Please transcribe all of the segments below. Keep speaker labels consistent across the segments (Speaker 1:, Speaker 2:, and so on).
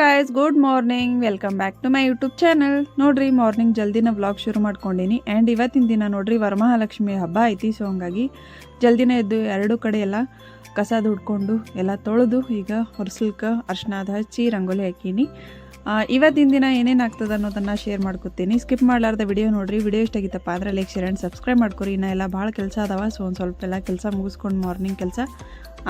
Speaker 1: Guys good morning welcome back to my YouTube channel ನೋಡ್ರಿ morning ಜಲ್ದಿನ vlog ಶುರು ಮಾಡ್ಕೊಂಡಿನಿ. ಆ್ಯಂಡ್ ಇವತ್ತಿನ ದಿನ ನೋಡ್ರಿ, ವರಮಹಾಲಕ್ಷ್ಮಿ ಹಬ್ಬ ಐತಿ. ಸೊ ಹಂಗಾಗಿ ಜಲ್ದಿನ ಎದ್ದು ಎರಡು ಕಡೆ ಎಲ್ಲ ಕಸ ದುಡ್ಕೊಂಡು ಎಲ್ಲ ತೊಳೆದು ಈಗ ಹೊರಸಲ್ಕ ಅರ್ಶನಾದ ಹಚ್ಚಿ ರಂಗೋಲಿ ಹಾಕೀನಿ. ಇವತ್ತಿನ ದಿನ ಏನೇನು ಆಗ್ತದೆ ಅನ್ನೋದನ್ನು ಶೇರ್ ಮಾಡ್ಕೊತೀನಿ. ಸ್ಕಿಪ್ ಮಾಡಲಾರ್ದ ವಿಡಿಯೋ ನೋಡ್ರಿ. ವಿಡಿಯೋ ಇಷ್ಟ ಆಗಿತ್ತಪ್ಪ ಅಂದ್ರೆ ಲೈಕ್ ಶೇರ್ ಆ್ಯಂಡ್ ಸಬ್ಸ್ಕ್ರೈಬ್ ಮಾಡ್ಕೊರಿ. ಇನ್ನ ಎಲ್ಲ ಭಾಳ ಕೆಲಸ ಅದಾವ. ಸೊ ಒಂದು ಸ್ವಲ್ಪ ಎಲ್ಲ ಕೆಲಸ ಮುಗಿಸ್ಕೊಂಡು ಮಾರ್ನಿಂಗ್ ಕೆಲಸ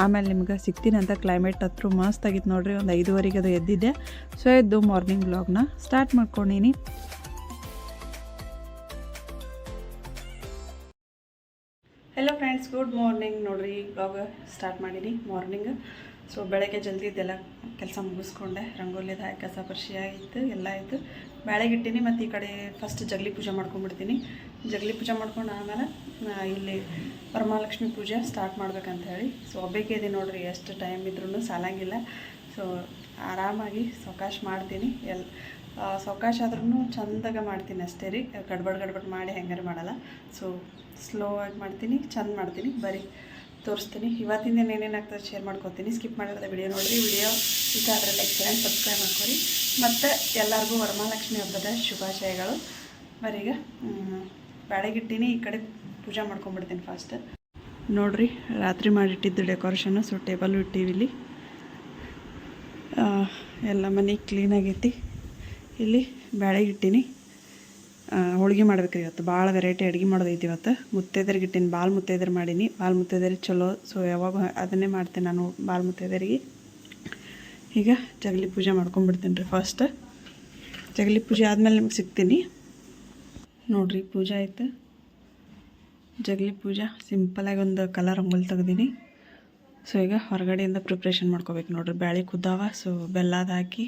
Speaker 1: ಆಮೇಲೆ ನಿಮ್ಗೆ ಸಿಗ್ತೀನಂತ ಕ್ಲೈಮೇಟ್ ಹತ್ರ ಮಸ್ತ್ ಆಗಿತ್ತು ನೋಡ್ರಿ, ಒಂದು ಐದುವರೆಗೆ ಅದು ಎದ್ದಿದ್ದೆ ಸೊ ಎದ್ದು ಮಾರ್ನಿಂಗ್ ಬ್ಲಾಗ್ನ ಸ್ಟಾರ್ಟ್ ಮಾಡ್ಕೊಂಡೀನಿ. ಹಲೋ ಫ್ರೆಂಡ್ಸ್ ಗುಡ್ ಮಾರ್ನಿಂಗ್ ನೋಡ್ರಿ ಬ್ಲಾಗ್ ಸ್ಟಾರ್ಟ್ ಮಾಡೀನಿ ಮಾರ್ನಿಂಗ್ ಸೊ ಬೆಳಗ್ಗೆ ಜಲ್ದಿ ಇದೆಲ್ಲ ಕೆಲಸ ಮುಗಿಸ್ಕೊಂಡೆ. ರಂಗೋಲಿದ ಕಸ ಪರಿಶಿ ಆಯಿತು, ಎಲ್ಲ ಆಯಿತು. ಬೆಳಗ್ಗೆ ಇಟ್ಟಿನಿ, ಮತ್ತು ಈ ಕಡೆ ಫಸ್ಟ್ ಜಗಲಿ ಪೂಜೆ ಮಾಡ್ಕೊಂಡ್ಬಿಡ್ತೀನಿ. ಜಗಲಿ ಪೂಜೆ ಮಾಡ್ಕೊಂಡು ಆಮೇಲೆ ಇಲ್ಲಿ ವರಮಹಾಲಕ್ಷ್ಮಿ ಪೂಜೆ ಸ್ಟಾರ್ಟ್ ಮಾಡ್ಬೇಕಂತ ಹೇಳಿ. ಸೊ ಒಬ್ಬಕ್ಕೆ ಇದೆ ನೋಡ್ರಿ, ಎಷ್ಟು ಟೈಮ್ ಇದ್ರೂ ಸಾಲಂಗಿಲ್ಲ. ಸೊ ಆರಾಮಾಗಿ ಸಾವಕಾಶ ಮಾಡ್ತೀನಿ. ಎಲ್ ಸಾವಕಾಶ ಆದ್ರೂ ಚಂದಾಗ ಮಾಡ್ತೀನಿ ಅಷ್ಟೇ ರೀ. ಗಡ್ಬಡ್ ಗಡ್ಬಡ್ ಮಾಡಿ ಹೆಂಗಾರು ಮಾಡಲ್ಲ. ಸೊ ಸ್ಲೋ ಆಗಿ ಮಾಡ್ತೀನಿ, ಚಂದ ಮಾಡ್ತೀನಿ. ಬರೀ, ತೋರಿಸ್ತೀನಿ. ಇವತ್ತಿಂದ ಏನೇನು ಆಗ್ತದೆ ಶೇರ್ ಮಾಡ್ಕೊತೀನಿ. ಸ್ಕಿಪ್ ಮಾಡಿರೋದ ವಿಡಿಯೋ ನೋಡಿರಿ. ವಿಡಿಯೋ ಇಷ್ಟ ಆದರೆ ಲೈಕ್ ಶೇರ್ ಸಬ್ಸ್ಕ್ರೈಬ್ ಮಾಡ್ಕೊರಿ. ಮತ್ತು ಎಲ್ಲರಿಗೂ ವರಮಹಾಲಕ್ಷ್ಮಿ ಹಬ್ಬದ ಶುಭಾಶಯಗಳು. ಬರೀಗ ಬ್ಯಾಳೆಗಿಟ್ಟಿನಿ ಈ ಕಡೆ ಪೂಜೆ ಮಾಡ್ಕೊಂಡ್ಬಿಡ್ತೀನಿ ಫಾಸ್ಟ್ ನೋಡ್ರಿ ರಾತ್ರಿ ಮಾಡಿಟ್ಟಿದ್ದು ಡೆಕೋರೇಷನ್ನು ಸೊ ಟೇಬಲ್ ಇಟ್ಟೀವಿ ಇಲ್ಲಿ. ಆ, ಎಲ್ಲ ಮನೆ ಕ್ಲೀನ್ ಆಗೈತಿ. ಇಲ್ಲಿ ಬ್ಯಾಳೆಗೆ ಹೋಳಿಗೆ ಮಾಡ್ಬೇಕು ಇವತ್ತು. ಭಾಳ ವೆರೈಟಿ ಅಡುಗೆ ಮಾಡೋದೈತಿ ಇವತ್ತು. ಮುತ್ತೈದರಿಗೆ ಇಟ್ಟೀನಿ ಬಾಲ್ ಮುತ್ತೈದರ್ ಮಾಡೀನಿ. ಬಾಲ್ ಮುತ್ತೈದರಿಗೆ ಚಲೋ ಸೊ ಯಾವಾಗ ಅದನ್ನೇ ಮಾಡ್ತೀನಿ ನಾನು ಬಾಲ್ ಮುತ್ತೈದರಿಗೆ ಈಗ ಜಗಲಿ ಪೂಜೆ ಮಾಡ್ಕೊಂಡ್ಬಿಡ್ತೀನಿ ರೀ ಫಸ್ಟ್ ಜಗಲಿ ಪೂಜೆ ಆದಮೇಲೆ ನಿಮ್ಗೆ ಸಿಗ್ತೀನಿ. ನೋಡ್ರಿ, ಪೂಜೆ ಆಯ್ತು. ಜಗಲಿ ಪೂಜೆ. ಸಿಂಪಲಾಗಿ ಒಂದು ಕಲರ್ ರಂಗೋಲಿ ತೆಗ್ದೀನಿ. ಸೊ ಈಗ ಹೊರಗಡೆಯಿಂದ ಪ್ರಿಪ್ರೇಷನ್ ಮಾಡ್ಕೋಬೇಕು ನೋಡ್ರಿ. ಬ್ಯಾಳಿ ಕುದ್ದಾವ ಸೊ ಬೆಲ್ಲದ ಹಾಕಿ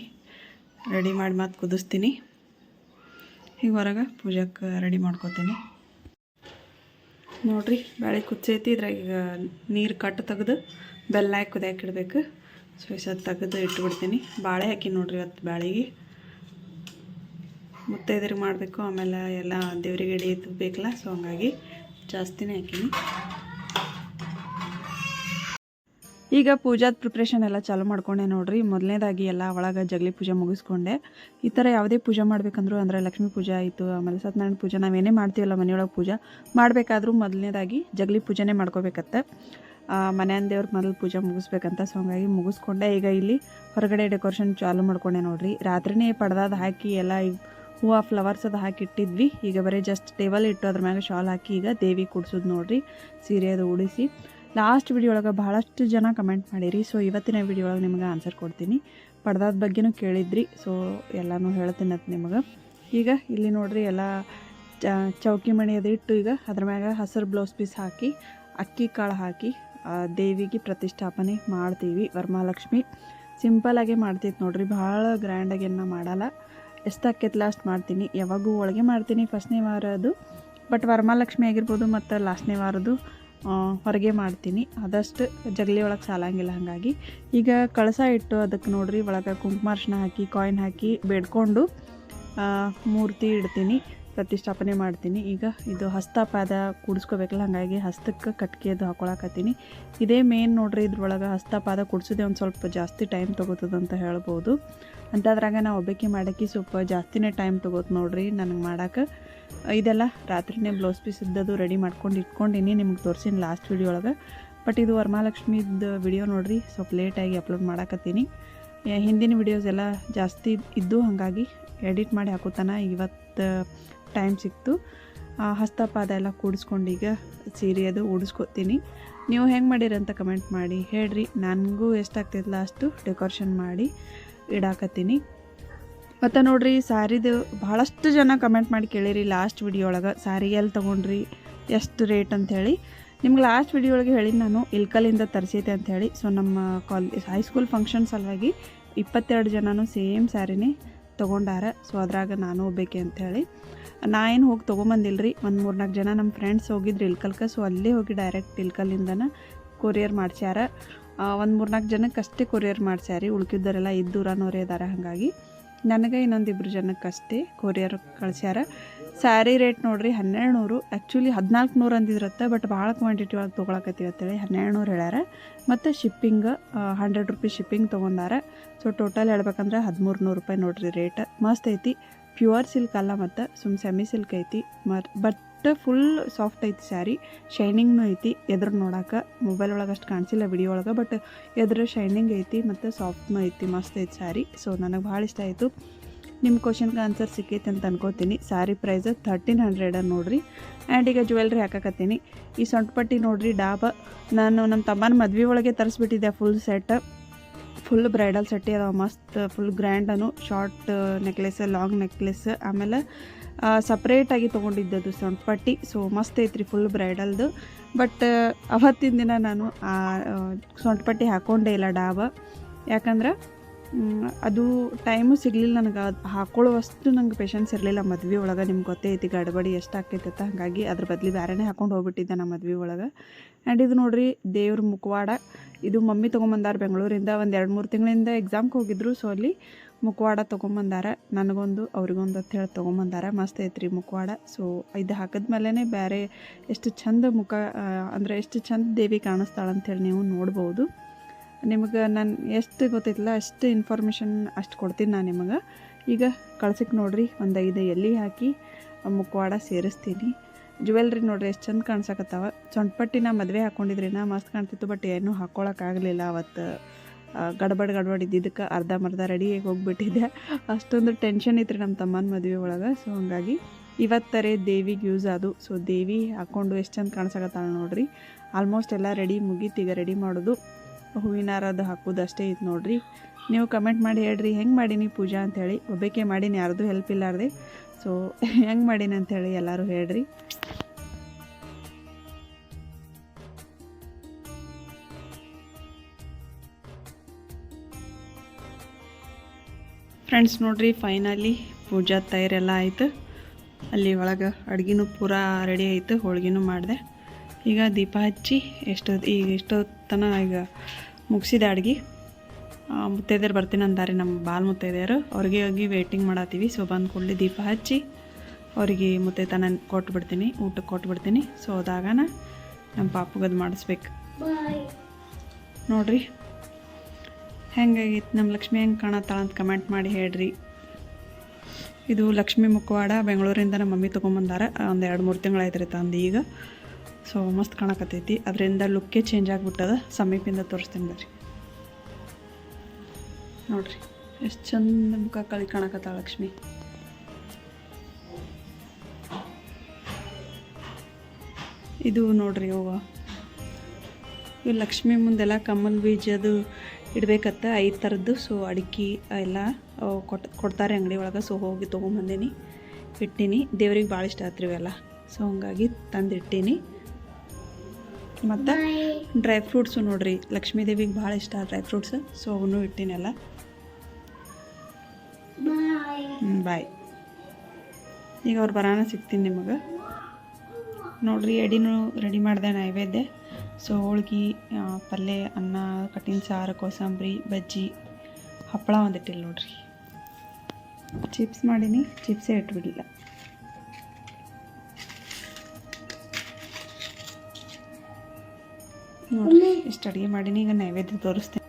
Speaker 1: ರೆಡಿ ಮಾಡಿ ಮತ್ತೆ ಕುದಿಸ್ತೀನಿ. ಈಗ ಹೊರಗೆ ಪೂಜಕ್ಕೆ ರೆಡಿ ಮಾಡ್ಕೋತೀನಿ. ನೋಡ್ರಿ, ಬ್ಯಾಳಿ ಕುದಿಸೈತಿ. ಇದ್ರಾಗ ಈಗ ನೀರು ಕಟ್ಟು ತೆಗೆದು ಬೆಲ್ಲ ಹಾಕಿ ಕುದಿಯಾಕಿಡ್ಬೇಕು ಸೊ ಈ ಸತ್ ತೆಗೆದು ಇಟ್ಬಿಡ್ತೀನಿ. ಬಾಳೆ ಹಾಕಿ ನೋಡ್ರಿ ಇವತ್ತು ಬ್ಯಾಳಿಗೆ. ಮುತ್ತೈದರಿಗೆ ಮಾಡಬೇಕು, ಆಮೇಲೆ ಎಲ್ಲ ದೇವ್ರಿಗೆ ಎಡೆ ಬೇಕಲ್ಲ ಸೊ ಹಂಗಾಗಿ ಜಾಸ್ತಿನೇ ಹಾಕೀನಿ. ಈಗ ಪೂಜಾದ ಪ್ರಿಪ್ರೇಷನ್ ಎಲ್ಲ ಚಾಲು ಮಾಡ್ಕೊಂಡೆ ನೋಡ್ರಿ. ಮೊದಲನೇದಾಗಿ ಎಲ್ಲ ಒಳಗೆ ಜಗಲಿ ಪೂಜೆ ಮುಗಿಸ್ಕೊಂಡೆ. ಈ ಥರ ಯಾವುದೇ ಪೂಜೆ ಮಾಡಬೇಕಂದ್ರೂ, ಅಂದರೆ ಲಕ್ಷ್ಮೀ ಪೂಜೆ ಆಯಿತು, ಆಮೇಲೆ ಸತ್ಯನಾರಾಯಣ ಪೂಜೆ ನಾವೇನೇ ಮಾಡ್ತೀವಲ್ಲ ಮನೆಯೊಳಗೆ ಪೂಜೆ, ಮಾಡಬೇಕಾದ್ರೂ ಮೊದಲನೇದಾಗಿ ಜಗಲಿ ಪೂಜೆನೇ ಮಾಡ್ಕೋಬೇಕತ್ತ. ಮನೆಯಂದ ದೇವ್ರ ಮೊದಲು ಪೂಜೆ ಮುಗಿಸ್ಬೇಕಂತ ಸೊ ಹಂಗಾಗಿ ಮುಗಿಸ್ಕೊಂಡೆ. ಈಗ ಇಲ್ಲಿ ಹೊರಗಡೆ ಡೆಕೋರೇಷನ್ ಚಾಲು ಮಾಡ್ಕೊಂಡೆ ನೋಡಿರಿ. ರಾತ್ರಿನೇ ಪಡ್ದಾದ ಹಾಕಿ ಎಲ್ಲ ಹೂವು ಫ್ಲವರ್ಸ್ ಅದು ಹಾಕಿ ಇಟ್ಟಿದ್ವಿ ಈಗ ಬರೀ ಜಸ್ಟ್ ಟೇಬಲ್ ಇಟ್ಟು ಅದ್ರ ಮ್ಯಾಗ ಶಾಲ್ ಹಾಕಿ ಈಗ ದೇವಿ ಕುಡ್ಸೋದು ನೋಡ್ರಿ, ಸೀರೆ ಅದು ಉಡಿಸಿ. ಲಾಸ್ಟ್ ವಿಡಿಯೋ ಒಳಗೆ ಭಾಳಷ್ಟು ಜನ ಕಮೆಂಟ್ ಮಾಡಿರಿ ಸೊ ಇವತ್ತಿನ ವಿಡಿಯೋ ಒಳಗೆ ನಿಮ್ಗೆ ಆನ್ಸರ್ ಕೊಡ್ತೀನಿ. ಪಡ್ದಾದ ಬಗ್ಗೆನೂ ಕೇಳಿದ್ರಿ ಸೊ ಎಲ್ಲನೂ ಹೇಳ್ತೀನಿ ಅಂತ ನಿಮಗೆ. ಈಗ ಇಲ್ಲಿ ನೋಡ್ರಿ ಎಲ್ಲ ಚೌಕಿ ಮಣಿ ಅದು ಇಟ್ಟು ಈಗ ಅದ್ರ ಮ್ಯಾಗ ಹಸಿರು ಬ್ಲೌಸ್ ಪೀಸ್ ಹಾಕಿ, ಅಕ್ಕಿ ಕಾಳು ಹಾಕಿ ದೇವಿಗೆ ಪ್ರತಿಷ್ಠಾಪನೆ ಮಾಡ್ತೀವಿ. ವರಮಹಾಲಕ್ಷ್ಮಿ ಸಿಂಪಲಾಗೆ ಮಾಡ್ತೈತೆ ನೋಡ್ರಿ ಭಾಳ ಗ್ರ್ಯಾಂಡಾಗಿ ಏನು ಮಾಡಲ್ಲ. ಎಷ್ಟು ಆಕೈತೆ ಲಾಸ್ಟ್ ಮಾಡ್ತೀನಿ. ಯಾವಾಗೂ ಒಳಗೆ ಮಾಡ್ತೀನಿ ಫಸ್ಟ್ನೇ ವಾರದ್ದು ಬಟ್ ವರಮಹಾಲಕ್ಷ್ಮಿ ಆಗಿರ್ಬೋದು ಮತ್ತು ಲಾಸ್ಟ್ನೇ ವಾರದ್ದು ಹೊರಗೆ ಮಾಡ್ತೀನಿ. ಆದಷ್ಟು ಜಗಲಿ ಒಳಗೆ ಸಾಲಂಗಿಲ್ಲ ಹಾಗಾಗಿ. ಈಗ ಕಳಸ ಇಟ್ಟು ಅದಕ್ಕೆ ನೋಡ್ರಿ, ಒಳಗೆ ಕುಂಕುಮಾರ್ಶನ ಹಾಕಿ ಕಾಯಿನ್ ಹಾಕಿ ಬೇಡ್ಕೊಂಡು ಮೂರ್ತಿ ಇಡ್ತೀನಿ, ಪ್ರತಿಷ್ಠಾಪನೆ ಮಾಡ್ತೀನಿ. ಈಗ ಇದು ಹಸ್ತಪಾದ ಕೂಡಿಸ್ಕೋಬೇಕಲ್ಲ, ಹಾಗಾಗಿ ಹಸ್ತಕ್ಕೆ ಕಟ್ಗೆ ಅದು ಹಾಕೊಳಕತ್ತೀನಿ. ಇದೇ ಮೇನ್ ನೋಡ್ರಿ ಇದ್ರೊಳಗೆ ಹಸ್ತಪಾದ ಕುಡಿಸೋದೇ ಒಂದು ಸ್ವಲ್ಪ ಜಾಸ್ತಿ ಟೈಮ್ ತೊಗೋತದಂತ ಹೇಳ್ಬೋದು. ಅಂಥದ್ರಾಗ ನಾವು ಒಬ್ಬಕ್ಕೆ ಮಾಡೋಕ್ಕೆ ಸ್ವಲ್ಪ ಜಾಸ್ತಿನೇ ಟೈಮ್ ತೊಗೋತು ನೋಡ್ರಿ ನನಗೆ ಮಾಡೋಕೆ. ಇದೆಲ್ಲ ರಾತ್ರಿನೇ ಬ್ಲೌಸ್ ಪೀಸ್ ಇದ್ದದು ರೆಡಿ ಮಾಡ್ಕೊಂಡು ಇಟ್ಕೊಂಡಿನಿ ನಿಮ್ಗೆ ತೋರಿಸಿನಿ ಲಾಸ್ಟ್ ವಿಡಿಯೋ ಒಳಗೆ. ಬಟ್ ಇದು ವರಮಹಾಲಕ್ಷ್ಮಿದು ವಿಡಿಯೋ ನೋಡ್ರಿ, ಸ್ವಲ್ಪ ಲೇಟಾಗಿ ಅಪ್ಲೋಡ್ ಮಾಡಾಕತ್ತೀನಿ. ಹಿಂದಿನ ವಿಡಿಯೋಸ್ ಎಲ್ಲ ಜಾಸ್ತಿ ಇದ್ದು ಹಾಗಾಗಿ ಎಡಿಟ್ ಮಾಡಿ ಹಾಕೋತಾನ ಇವತ್ತು ಟೈಮ್ ಸಿಕ್ತು. ಹಸ್ತಪಾದ ಎಲ್ಲ ಕೂಡಿಸ್ಕೊಂಡು ಈಗ ಸೀರೆ ಅದು ಉಡಿಸ್ಕೊತೀನಿ. ನೀವು ಹೆಂಗೆ ಮಾಡಿರಂತ ಕಮೆಂಟ್ ಮಾಡಿ ಹೇಳ್ರಿ. ನನಗೂ ಎಷ್ಟಾಗ್ತೈತಲ್ಲ ಅಷ್ಟು ಡೆಕೋರೇಷನ್ ಮಾಡಿ. ಇಡಾಕತ್ತೀನಿ. ಮತ್ತು ನೋಡಿರಿ ಸ್ಯಾರಿದು ಭಾಳಷ್ಟು ಜನ ಕಮೆಂಟ್ ಮಾಡಿ ಕೇಳಿರಿ ಲಾಸ್ಟ್ ವಿಡಿಯೋ ಒಳಗೆ. ಸ್ಯಾರಿ ಎಲ್ಲಿ ತೊಗೊಂಡ್ರಿ, ಎಷ್ಟು ರೇಟ್ ಅಂಥೇಳಿ ನಿಮ್ಗೆ ಲಾಸ್ಟ್ ವಿಡಿಯೋ ಒಳಗೆ ಹೇಳಿದ್ದು ನಾನು ಇಲ್ಕಲಿಂದ ತರಿಸೈತೆ ಅಂಥೇಳಿ ಸೊ ನಮ್ಮ ಕಾಲೇಜ್ ಹೈಸ್ಕೂಲ್ ಫಂಕ್ಷನ್ ಸಲುವಾಗಿ ಇಪ್ಪತ್ತೆರಡು ಜನನೂ ಸೇಮ್ ಸ್ಯಾರಿನೇ ತೊಗೊಂಡಾರ. ಸೊ ಅದ್ರಾಗ ನಾನು ಹೋಗ್ಬೇಕೆ ಅಂಥೇಳಿ ನಾ ಏನು ಹೋಗಿ ತೊಗೊಂಬಂದಿಲ್ರಿ, ಒಂದು ಮೂರ್ನಾಲ್ಕು ಜನ ನಮ್ಮ ಫ್ರೆಂಡ್ಸ್ ಹೋಗಿದ್ರು ಇಲ್ಕಲ್ಕ. ಸೊ ಅಲ್ಲೇ ಹೋಗಿ ಡೈರೆಕ್ಟ್ ಇಲ್ಕಲಿಂದನ ಕೊರಿಯರ್ ಮಾಡ್ಸ್ಯಾರ. ಒಂದು ಮೂರ್ನಾಲ್ಕು ಜನಕ್ಕೆ ಅಷ್ಟೇ ಕೊರಿಯರ್ ಮಾಡ್ಸ್ಯಾರಿ ಉಳ್ಕಿದ್ದರೆಲ್ಲ ಇದ್ದೂರನವರೇ ಇದ್ದಾರೆ ಹಾಗಾಗಿ. ನನಗೆ ಇನ್ನೊಂದಿಬ್ಬರು ಜನಕ್ಕೆ ಅಷ್ಟೇ ಕೊರಿಯರ್ ಕಳ್ಸ್ಯಾರ. ಸ್ಯಾರಿ ರೇಟ್ ನೋಡ್ರಿ ಹನ್ನೆರಡು ನೂರು ಆ್ಯಕ್ಚುಲಿ ಹದಿನಾಲ್ಕು ನೂರು ಅಂದಿದ್ರತ್ತೆ ಬಟ್ ಭಾಳ ಕ್ವಾಂಟಿಟಿ ಒಳಗೆ ತೊಗೊಳಕತ್ತೀವಿ ಅಂತೇಳಿ ಹನ್ನೆರಡು ನೂರು ಹೇಳ್ಯಾರ. ಮತ್ತು ಶಿಪ್ಪಿಂಗ್ ಹಂಡ್ರೆಡ್ ರುಪೀಸ್ ಶಿಪ್ಪಿಂಗ್ ತೊಗೊಂಡಾರ. ಸೊ ಟೋಟಲ್ ಹೇಳ್ಬೇಕಂದ್ರೆ ಹದಿಮೂರು ನೂರು ರೂಪಾಯಿ ನೋಡ್ರಿ ರೇಟ್ ಮಸ್ತ್ ಐತಿ. ಪ್ಯೂರ್ ಸಿಲ್ಕ್ ಅಲ್ಲ ಮತ್ತು, ಸುಮ್ ಸೆಮಿ ಸಿಲ್ಕ್ ಐತಿ. ಮರ್ ಬಟ್ ಫುಲ್ ಸಾಫ್ಟ್ ಐತಿ ಸ್ಯಾರಿ ಶೈನಿಂಗ್ನು ಐತಿ. ಎದುರು ನೋಡೋಕೆ ಮೊಬೈಲ್ ಒಳಗೆ ಅಷ್ಟು ಕಾಣಿಸಿಲ್ಲ ವಿಡಿಯೋ ಒಳಗೆ ಬಟ್ ಎದುರು ಶೈನಿಂಗ್ ಐತಿ ಮತ್ತು ಸಾಫ್ಟ್ನು ಐತಿ, ಮಸ್ತ್ ಐತಿ ಸ್ಯಾರಿ ಸೊ ನನಗೆ ಭಾಳ ಇಷ್ಟ ಆಯಿತು. ನಿಮ್ಮ ಕ್ವಶನ್ಗೆ ಆನ್ಸರ್ ಸಿಕ್ಕೈತೆ ಅಂತ ಅನ್ಕೋತೀನಿ. ಸ್ಯಾರಿ ಪ್ರೈಸ್ ತರ್ಟೀನ್ ಹಂಡ್ರೆಡ್ ನೋಡಿರಿ. ಆ್ಯಂಡ್ ಈಗ ಜ್ಯುವೆಲ್ರಿ ಹಾಕಕತ್ತೀನಿ. ಈ ಸೊಂಟಪಟ್ಟಿ ನೋಡಿರಿ, ಡಾಬ. ನಾನು ನಮ್ಮ ತಮ್ಮನ ಮದ್ವೆ ಒಳಗೆ ತರಿಸ್ಬಿಟ್ಟಿದ್ದೆ ಫುಲ್ ಸೆಟ್ ಫುಲ್ ಬ್ರೈಡಲ್ ಸೆಟ್ಟಿ ಅದಾವ, ಮಸ್ತ್ ಫುಲ್ ಗ್ರ್ಯಾಂಡನು ಶಾರ್ಟ್ ನೆಕ್ಲೆಸ್ ಲಾಂಗ್ ನೆಕ್ಲೆಸ್ ಆಮೇಲೆ ಸಪ್ರೇಟಾಗಿ ತೊಗೊಂಡಿದ್ದದು ಸೊಂಟಪಟ್ಟಿ ಸೊ ಮಸ್ತ್ ಐತ್ರಿ ಫುಲ್ ಬ್ರೈಡಲ್ದು ಬಟ್ ಅವತ್ತಿನ ದಿನ ನಾನು ಆ ಸೊಂಟಪಟ್ಟಿ ಹಾಕ್ಕೊಂಡೇ ಇಲ್ಲ ಡಾಬ. ಯಾಕಂದ್ರೆ ಅದು ಟೈಮು ಸಿಗಲಿಲ್ಲ ನನಗೆ. ಅದು ಹಾಕೊಳ್ಳುವಷ್ಟು ನಂಗೆ ಪೇಷನ್ಸ್ ಇರಲಿಲ್ಲ ಮದ್ವೆ ಒಳಗೆ. ನಿಮ್ಗೆ ಗೊತ್ತೇ ಐತಿ, ಗಡ್ಬಡಿ ಎಷ್ಟು ಆಕೈತೆ ಹಾಗಾಗಿ ಅದ್ರ ಬದಲಿ ಬೇರೆನೇ ಹಾಕೊಂಡು ಹೋಗ್ಬಿಟ್ಟಿದ್ದೆ ನಮ್ಮ ಮದ್ವೆ ಒಳಗೆ. ಆ್ಯಂಡ್ ಇದು ನೋಡ್ರಿ, ದೇವ್ರ ಮುಖವಾಡ. ಇದು ಮಮ್ಮಿ ತೊಗೊಂಬಂದಾರ ಬೆಂಗಳೂರಿಂದ ಒಂದು ಎರಡು ಮೂರು ತಿಂಗಳಿಂದ ಎಕ್ಸಾಮ್ಗೆ ಹೋಗಿದ್ರು. ಸೊ ಅಲ್ಲಿ ಮುಖವಾಡ ತೊಗೊಂಬಂದಾರ. ನನಗೊಂದು, ಅವ್ರಿಗೊಂದು ಅಂತ ಹೇಳಿ ತೊಗೊಂಬಂದಾರ. ಮಸ್ತ್ ಐತ್ರಿ ಮುಖವಾಡ. ಸೊ ಇದು ಹಾಕಿದ್ಮೇಲೆ ಬೇರೆ ಎಷ್ಟು ಚಂದ ಮುಖ ಅಂದರೆ ಎಷ್ಟು ಚಂದ ದೇವಿ ಕಾಣಿಸ್ತಾಳೆ ಅಂಥೇಳಿ ನೀವು ನೋಡ್ಬೋದು. ನಿಮಗೆ ನಾನು ಎಷ್ಟು ಗೊತ್ತೈತಿಲ್ಲ, ಅಷ್ಟು ಇನ್ಫಾರ್ಮೇಷನ್ ಅಷ್ಟು ಕೊಡ್ತೀನಿ ನಾನು ನಿಮಗೆ. ಈಗ ಕಳ್ಸಕ್ಕೆ ನೋಡ್ರಿ, ಒಂದು ಐದು ಎಲ್ಲಿ ಹಾಕಿ ಮುಖವಾಡ ಸೇರಿಸ್ತೀನಿ. ಜ್ಯುವೆಲ್ರಿ ನೋಡ್ರಿ, ಎಷ್ಟು ಚಂದ ಕಾಣಿಸಕತ್ತಾವ. ಸೊಂಟಪಟ್ಟಿ ನಾ ಮದುವೆ ಹಾಕ್ಕೊಂಡಿದ್ರಿ ನಾ, ಮಸ್ತ್ ಕಾಣ್ತಿತ್ತು ಬಟ್ ಏನೂ ಹಾಕ್ಕೊಳಕ್ಕಾಗಲಿಲ್ಲ ಅವತ್ತು. ಗಡ್ಬಡ್ ಗಡಬಡ್ ಇದ್ದಿದ್ದಕ್ಕೆ ಅರ್ಧಂಬರ್ಧ ರೆಡಿಯಾಗಿ ಹೋಗ್ಬಿಟ್ಟಿದ್ದೆ. ಅಷ್ಟೊಂದು ಟೆನ್ಷನ್ ಇತ್ತು ನಮ್ಮ ತಮ್ಮನ ಮದುವೆ ಒಳಗೆ. ಸೊ ಹಂಗಾಗಿ ಇವತ್ತರೆ ದೇವಿಗೆ ಯೂಸ್ ಅದು. ಸೊ ದೇವಿ ಹಾಕ್ಕೊಂಡು ಎಷ್ಟು ಚಂದ ಕಾಣಿಸಕತ್ತಾಳ ನೋಡ್ರಿ. ಆಲ್ಮೋಸ್ಟ್ ಎಲ್ಲ ರೆಡಿ ಮುಗೀತು. ಈಗ ರೆಡಿ ಮಾಡೋದು ಹೂವಿನ ಹಾರದ್ದು ಹಾಕೋದು ಅಷ್ಟೇ ಇತ್ತು ನೋಡ್ರಿ. ನೀವು ಕಮೆಂಟ್ ಮಾಡಿ ಹೇಳ್ರಿ, ಹೆಂಗೆ ಮಾಡೀನಿ ಪೂಜಾ? ಅಂಥೇಳಿ ಒಬ್ಬಕ್ಕೆ ಮಾಡೀನಿ, ಯಾರ್ದು ಹೆಲ್ಪ್ ಇಲ್ಲಾರ್ದೆ. ಸೊ ಹೆಂಗೆ ಮಾಡೀನಿ ಅಂಥೇಳಿ ಎಲ್ಲರೂ ಹೇಳ್ರಿ. ಫ್ರೆಂಡ್ಸ್ ನೋಡಿರಿ ಫೈನಲಿ ಪೂಜಾ ತಯಾರೆಲ್ಲ ಆಯಿತು. ಅಲ್ಲಿ ಒಳಗೆ ಅಡುಗೆನೂ ಪೂರ ರೆಡಿ ಆಯಿತು ಹೋಳಿಗೆನೂ ಮಾಡಿದೆ. ಈಗ ದೀಪ ಹಚ್ಚಿ ಎಷ್ಟು ಈಗ ಎಷ್ಟೊತ್ತನ ಈಗ ಮುಗಿಸಿದೆ ಅಡುಗೆ. ಮುತ್ತೈದೆಯರು ಬರ್ತೀನಿ ನಮ್ಮ ಬಾಲ್ ಮುತ್ತೈದೆಯರು. ಅವ್ರಿಗೆ ಹೋಗಿ ವೇಟಿಂಗ್ ಮಾಡತ್ತೀವಿ ಸೊ ಬಂದು ಕೂಡಲಿ ದೀಪ ಹಚ್ಚಿ ಅವರಿಗೆ ಮುತ್ತೈತನ ಕೊಟ್ಬಿಡ್ತೀನಿ ಊಟಕ್ಕೆ ಕೊಟ್ಬಿಡ್ತೀನಿ. ಸೊ ಅದಾಗನ ನಮ್ಮ ಪಾಪಗದು ಮಾಡಿಸ್ಬೇಕು. ನೋಡ್ರಿ ಹೆಂಗಾಗಿತ್ತು ನಮ್ಮ ಲಕ್ಷ್ಮಿ ಹೆಂಗೆ ಕಾಣತ್ತಾಳ ಅಂತ ಕಮೆಂಟ್ ಮಾಡಿ ಹೇಳ್ರಿ. ಇದು ಲಕ್ಷ್ಮಿ ಮುಖವಾಡ ಬೆಂಗಳೂರಿಂದ ನಮ್ಮ ಮಮ್ಮಿ ತೊಗೊಂಬಂದಾರ. ಒಂದು ಎರಡು ಮೂರು ತಿಂಗಳಾಯ್ತು ತಂದು ಈಗ. ಸೊ ಮಸ್ತ್ ಕಾಣಕತ್ತೈತಿ. ಅದರಿಂದ ಲುಕ್ಕೇ ಚೇಂಜ್ ಆಗಿಬಿಟ್ಟದ. ಸಮೀಪಿಂದ ತೋರಿಸ್ತೀನಿ ಬರ್ರಿ. ನೋಡ್ರಿ, ಎಷ್ಟು ಚಂದ ಮುಖ ಕಳಿ ಕಾಣಕತ್ತಾಳ ಲಕ್ಷ್ಮಿ. ಇದು ನೋಡ್ರಿ ಹೂವ ಇವು ಲಕ್ಷ್ಮಿ ಮುಂದೆಲ್ಲ ಕಮಲ್ ಬೀಜದು ಇಡ್ಬೇಕತ್ತ ಐದು ಥರದ್ದು. ಸೊ ಅಡಿಕೆ ಎಲ್ಲ ಕೊಟ್ ಕೊಡ್ತಾರೆ ಅಂಗಡಿ ಒಳಗೆ. ಸೊ ಹೋಗಿ ತೊಗೊಂಬಂದೀನಿ. ಇಟ್ಟೀನಿ. ದೇವ್ರಿಗೆ ಭಾಳ ಇಷ್ಟ ಆತ್ರಿ ಇವೆಲ್ಲ. ಸೊ ಹಂಗಾಗಿ ತಂದಿಟ್ಟೀನಿ. ಮತ್ತು ಡ್ರೈ ಫ್ರೂಟ್ಸು ನೋಡ್ರಿ. ಲಕ್ಷ್ಮೀ ದೇವಿಗೆ ಭಾಳ ಇಷ್ಟ ಡ್ರೈ ಫ್ರೂಟ್ಸ್. ಸೊ ಅವನು ಇಟ್ಟಿನೆಲ್ಲ ಬಾಯ್. ಈಗ ಅವ್ರು ಬರಾನ ಸಿಗ್ತೀನಿ ನಿಮಗೆ. ನೋಡ್ರಿ, ಎಡಿನೂ ರೆಡಿ ಮಾಡಿದೆ ನೈವೇದ್ಯ. ಸೊ ಹೋಳ್ಗೆ ಪಲ್ಯ ಅನ್ನ ಕಟ್ಟಿನ ಸಾರು ಕೋಸಂಬರಿ ಬಜ್ಜಿ ಹಪ್ಪಳ ಒಂದಿಟ್ಟಿಲ್ಲ ನೋಡ್ರಿ. ಚಿಪ್ಸ್ ಮಾಡೀನಿ ಚಿಪ್ಸೇ ಇಟ್ಬಿಡಲಿಲ್ಲ. ನೋಡಿ ಇಷ್ಟು ಅಡುಗೆ ಮಾಡೀನಿ ಈಗ ನೈವೇದ್ಯ ತೋರಿಸ್ತೀನಿ.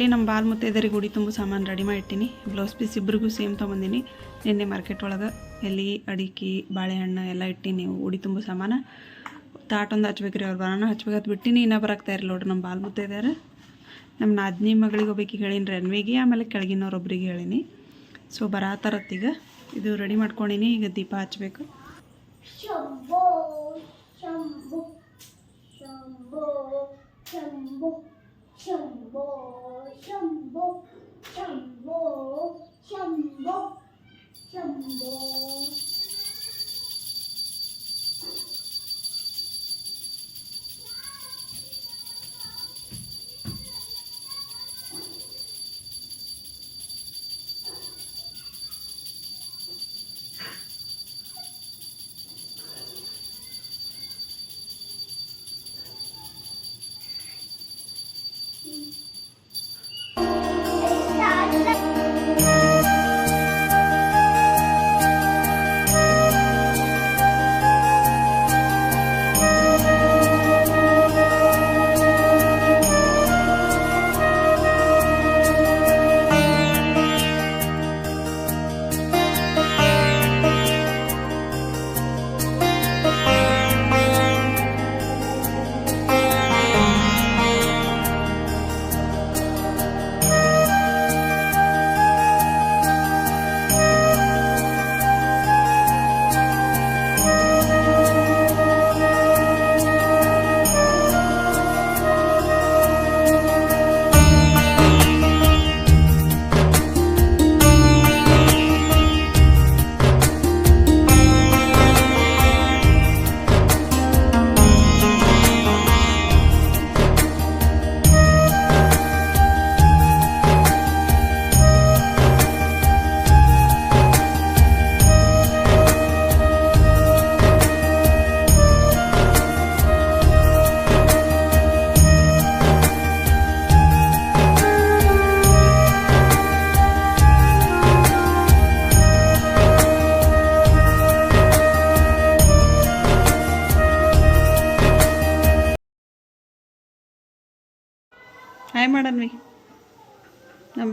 Speaker 1: ಇಲ್ಲಿ ನಮ್ಮ ಬಾಲ್ ಮುತ್ತೈದರಿಗೆ ಉಡಿ ತುಂಬ ಸಾಮಾನು ರೆಡಿ ಮಾಡಿಟ್ಟಿನಿ. ಬ್ಲೌಸ್ ಪೀಸ್ ಇಬ್ಬರಿಗೂ ಸೇಮ್ ತೊಗೊಂಬಂದಿನಿ. ನಿನ್ನೆ ಮಾರ್ಕೆಟ್ ಒಳಗೆ ಎಲ್ಲಿ ಅಡಿಕೆ, ಬಾಳೆಹಣ್ಣು ಎಲ್ಲ ಇಟ್ಟಿನಿ ಉಡಿ ತುಂಬ ಸಾಮಾನು. ತಾಟೊಂದು ರೀ ಅವ್ರು ಬರೋಣ ಹಚ್ಬೇಕು ಬಿಟ್ಟಿನಿ. ಇನ್ನೂ ಬರಾಕ್ತಾ ಇರಲಿ ನೋಡ್ರಿ ನಮ್ಮ ಬಾಲ್ ಮುತ್ತೈದಾರ ನಮ್ಮ ನಾದಿನಿ ಮಗಳಿಗೆ ಒಬ್ಬಾಕಿಗೆ ಹೇಳೀನಿ ರನ್ವಿಗೆ ಆಮೇಲೆ ಕೆಳಗಿನವ್ರೊಬ್ರಿಗೆ ಹೇಳೀನಿ. ಸೊ ಬರಾತಾರತ್ತೀಗ. ಇದು ರೆಡಿ ಮಾಡ್ಕೊಂಡಿನಿ. ಈಗ ದೀಪ ಹಚ್ಬೇಕು.
Speaker 2: ಶಂಭೋ ಶಂಭೋ ಶಂಭೋ. ಶಂಭೋ ಶಂಭೋ ಶಂಭೋ ಶಂಭೋ ಶಂಭೋ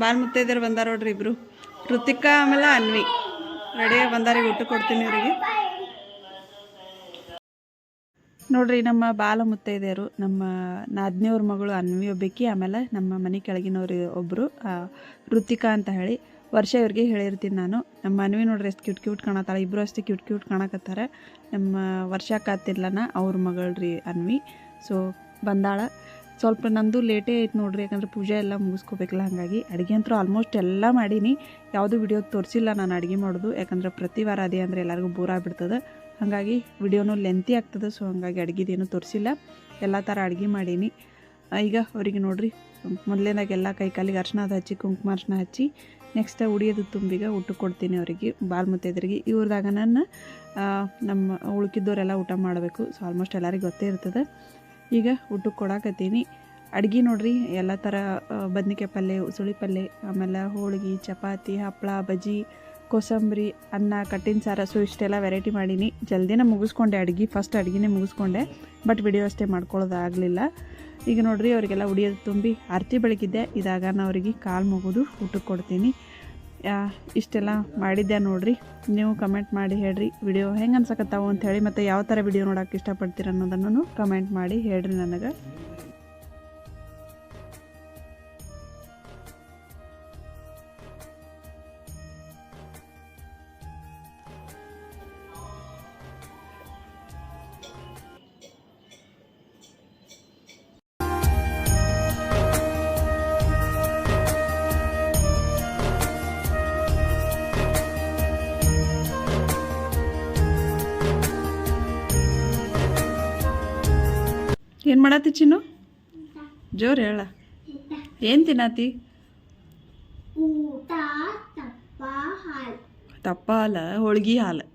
Speaker 1: ನಮ್ಮ ಬಾಲ್ ಮುತ್ತೈದೆಯರು ಬಂದಾರ ನೋಡ್ರಿ ಇಬ್ರು. ಋತಿಕಾ ಆಮೇಲೆ ಅನ್ವಿ. ರೆಡಿಯಾಗಿ ಬಂದಾರಿಗೆ ಊಟ ಕೊಡ್ತೀನಿ ಇವರಿಗೆ. ನೋಡ್ರಿ ನಮ್ಮ ಬಾಲ ಮುತ್ತೈದೆಯರು, ನಮ್ಮ ನಾದ್ನಿಯವ್ರ ಮಗಳು ಅನ್ವಿ ಒಬ್ಬಾಕಿ, ಆಮೇಲೆ ನಮ್ಮ ಮನೆ ಕೆಳಗಿನವ್ರು ಒಬ್ಬರು ಋತಿಕಾ ಅಂತ ಹೇಳಿ. ವರ್ಷ ಇವ್ರಿಗೆ ಹೇಳಿರ್ತೀನಿ ನಾನು. ನಮ್ಮ ಅನ್ವಿ ನೋಡ್ರಿ ಎಷ್ಟು ಕ್ಯೂಟ್ ಕ್ಯೂಟ್ ಕಾಣತ್ತಾಳೆ. ಇಬ್ಬರು ಅಷ್ಟೇ ಕ್ಯೂಟ್ ಕ್ಯೂಟ್ ಕಾಣಕತ್ತಾರೆ. ನಮ್ಮ ವರ್ಷ ಕಾತಿರ್ಲನ ಅವ್ರ ಮಗಳ್ರಿ ಅನ್ವಿ. ಸೊ ಬಂದಾಳ. ಸ್ವಲ್ಪ ನಂದು ಲೇಟೇ ಐತೆ ನೋಡ್ರಿ, ಯಾಕಂದ್ರೆ ಪೂಜೆ ಎಲ್ಲ ಮುಗಿಸ್ಕೋಬೇಕಲ್ಲ, ಹಾಗಾಗಿ ಅಡುಗೆ ಅಂತೂ ಆಲ್ಮೋಸ್ಟ್ ಎಲ್ಲ ಮಾಡೀನಿ. ಯಾವುದೂ ವಿಡಿಯೋ ತೋರಿಸಿಲ್ಲ ನಾನು ಅಡುಗೆ ಮಾಡೋದು, ಯಾಕಂದ್ರೆ ಪ್ರತಿ ವಾರ ಅದೇ ಅಂದರೆ ಎಲ್ಲರಿಗೂ ಬೋರ್ ಆಗ್ಬಿಡ್ತದೆ. ಹಾಗಾಗಿ ವಿಡಿಯೋನೂ ಲೆಂತಿ ಆಗ್ತದೆ ಸೊ ಹಾಗಾಗಿ ಅಡುಗೆದೇನು ತೋರಿಸಿಲ್ಲ. ಎಲ್ಲ ಥರ ಅಡುಗೆ ಮಾಡೀನಿ. ಈಗ ಅವರಿಗೆ ನೋಡ್ರಿ ಮೊದಲೇನಾಗ ಎಲ್ಲ ಕೈ ಕಾಲಿಗೆ ಅರ್ಶನ ಅದು ಹಚ್ಚಿ, ಕುಂಕುಮ ಅರ್ಶನ ಹಚ್ಚಿ ನೆಕ್ಸ್ಟ್ ಉಡಿಯೋದು ತುಂಬಿಗ ಊಟ ಕೊಡ್ತೀನಿ ಅವರಿಗೆ, ಬಾಲ್ ಇವ್ರದಾಗ ನಾನು ನಮ್ಮ ಉಳ್ಕಿದ್ದವರೆಲ್ಲ ಊಟ ಮಾಡಬೇಕು ಸೊ ಆಲ್ಮೋಸ್ಟ್ ಎಲ್ಲರಿಗೂ ಗೊತ್ತೇ ಇರ್ತದೆ. ಈಗ ಊಟಕ್ಕೆ ಕೊಡಾಕತ್ತೀನಿ. ಅಡ್ಗೆ ನೋಡ್ರಿ, ಎಲ್ಲ ಥರ ಬದ್ನಿಕಾಯಿ ಪಲ್ಯ ಉಸುಳಿ ಪಲ್ಯ ಆಮೇಲೆ ಹೋಳಿಗೆ, ಚಪಾತಿ ಹಪ್ಪಳ ಬಜ್ಜಿ, ಕೋಸಂಬರಿ, ಅನ್ನ, ಕಟ್ಟಿನ ಸಾರ, ಸೊ ಇಷ್ಟೆಲ್ಲ ವೆರೈಟಿ ಮಾಡೀನಿ. ಜಲ್ದಿನ ಮುಗಿಸ್ಕೊಂಡೆ ಅಡ್ಗೆ ಫಸ್ಟ್ ಅಡುಗೆನೇ ಮುಗಿಸ್ಕೊಂಡೆ ಬಟ್ ವಿಡಿಯೋ ಅಷ್ಟೇ ಮಾಡ್ಕೊಳ್ಳೋದಾಗಲಿಲ್ಲ ಈಗ ನೋಡ್ರಿ, ಅವರಿಗೆಲ್ಲ ಉಡಿಯೋದು ತುಂಬಿ, ಆರತಿ ಬೆಳಗಿದ್ದೆ. ಇದಾಗ ಅವರಿಗೆ ಕಾಲು ಮುಗಿದು ಊಟಕ್ಕೆ ಕೊಡ್ತೀನಿ. ಇಷ್ಟೆಲ್ಲ ಮಾಡಿದ್ದೆ ನೋಡ್ರಿ. ನೀವು ಕಮೆಂಟ್ ಮಾಡಿ ಹೇಳ್ರಿ ವಿಡಿಯೋ ಹೆಂಗೆ ಅನ್ಸಕತ್ತಾವು ಅಂತ ಹೇಳಿ, ಮತ್ತು ಯಾವ ಥರ ವಿಡಿಯೋ ನೋಡೋಕೆ ಇಷ್ಟಪಡ್ತೀರ ಅನ್ನೋದನ್ನು ಕಮೆಂಟ್ ಮಾಡಿ ಹೇಳ್ರಿ ನನಗೆ. ಏನು ಮಾಡತ್ತಿ ಚಿನ್ನು? ಜೋರು ಹೇಳ. ಏನು ತಿನ್ನತಿ?
Speaker 2: ತಪ್ಪ ಹಾಲು.
Speaker 1: ಹೋಳ್ಗಿ ಹಾಲು.